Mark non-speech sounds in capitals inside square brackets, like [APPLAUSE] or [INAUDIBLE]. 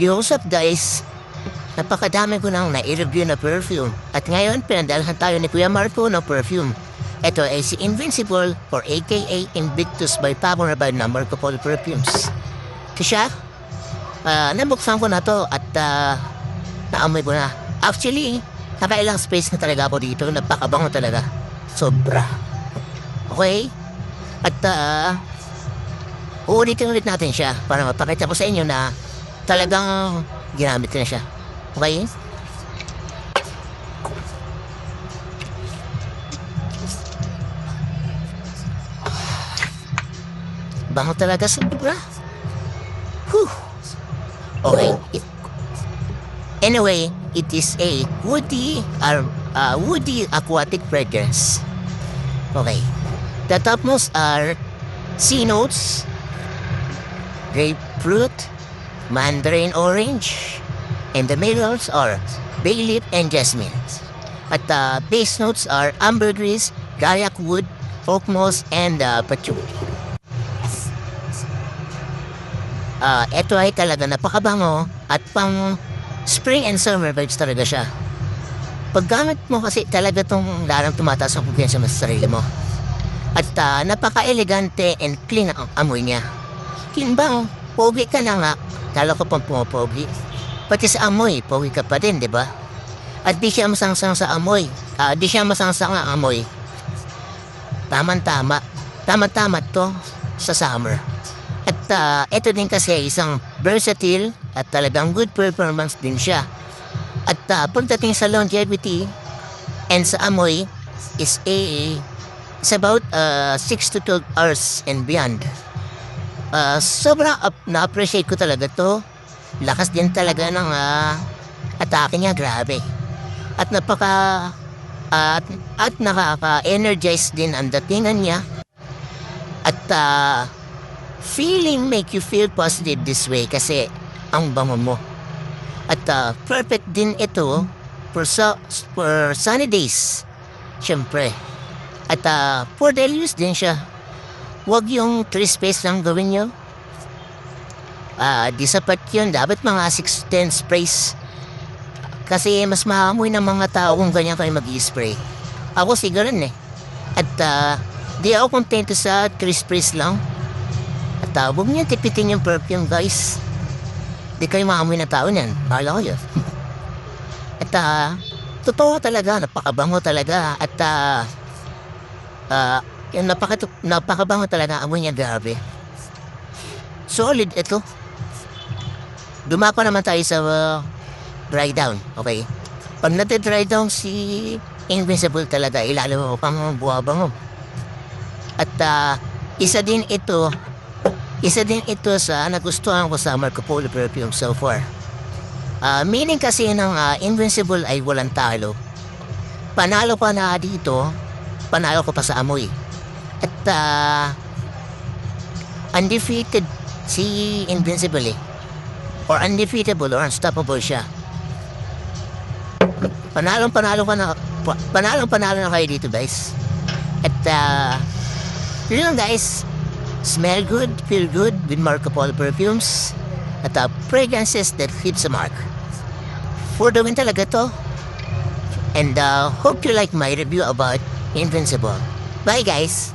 Yusuf guys, napakadami ko nang na-review na perfume. At ngayon, pinadalhan tayo ni Kuya Marco ng perfume. Ito ay si Invincible or aka Invictus by Pablo Rabay na Marco Perfumes. Ito siya, ah, nabuksan ko na to at ah, naamoy ko na. Actually, nakailang space na talaga ako dito. Napakabango talaga. Sobra. Okay? At ah, uulitin ulit natin siya para mapakita ko sa inyo na talagang ginamit ko na siya. Okay? Bango talaga sobra. Whew. Okay. It- anyway, it is a woody, uh, uh, woody aquatic fragrance. Okay. The topmost are sea notes, grapefruit, mandarin orange, and the middles are bay leaf and jasmine. At the base notes are ambergris, dariac wood, oak moss, and uh, patchouli. Ah, ito ay talaga napakabango at pang spring and summer vibes talaga siya. Paggamit mo kasi talaga tong larang tumataas ang kumpiyansa mo sa sarili mo. At ah, napaka-elegante and clean ang amoy niya. Kimbang, pogi ka na nga. Lalo ko pang pumapogi. Pati sa amoy, pogi ka pa din, di ba? At di siya masangsang sa amoy. Ah, di siya masangsang ang amoy. Tama-tama. Tama-tama to sa summer. At ah, ito din kasi isang versatile at talagang good performance din siya. At ah, pagdating sa longevity and sa amoy is a is about uh, 6 to 12 hours and beyond. Uh, sobrang up- na-appreciate ko talaga to. Lakas din talaga ng ah, atake niya, grabe. At napaka at, at nakaka-energize din ang datingan niya. At ah, feeling make you feel positive this way kasi ang bango mo. At ah, perfect din ito for, su- for sunny days. Siyempre. At ah, for daily use din siya. Huwag yung 3 space lang gawin nyo. Ah, di sapat yun. Dapat mga 6-10 sprays. Kasi mas maamoy ng mga tao kung ganyan kayo mag spray Ako siguro eh. At ah, di ako kontento sa 3 sprays lang. At uh, huwag niyo tipitin yung perfume, guys. Di kayo maamoy na tao niyan. Bahala yun. [LAUGHS] At uh, totoo talaga, napakabango talaga. At uh, uh, yung napaka, napakabango talaga, amoy niya grabe. Solid ito. Dumapa naman tayo sa uh, dry down, okay? Pag nati-dry down si Invincible talaga, ilalim mo pang buwabango. At uh, isa din ito isa din ito sa nagustuhan ko sa Marco Polo perfume so far. Ah, meaning kasi ng ah, Invincible ay walang talo. Panalo pa na dito, panalo ko pa sa amoy. At ah, undefeated si Invincible eh. Or undefeatable or unstoppable siya. Panalong panalo ka na, pa, panalong panalo na kayo dito guys. At ah, yun lang guys. Smell good, feel good with Marco Polo perfumes at uh, fragrances that hits a mark. For the win talaga to. And uh, hope you like my review about Invincible. Bye guys!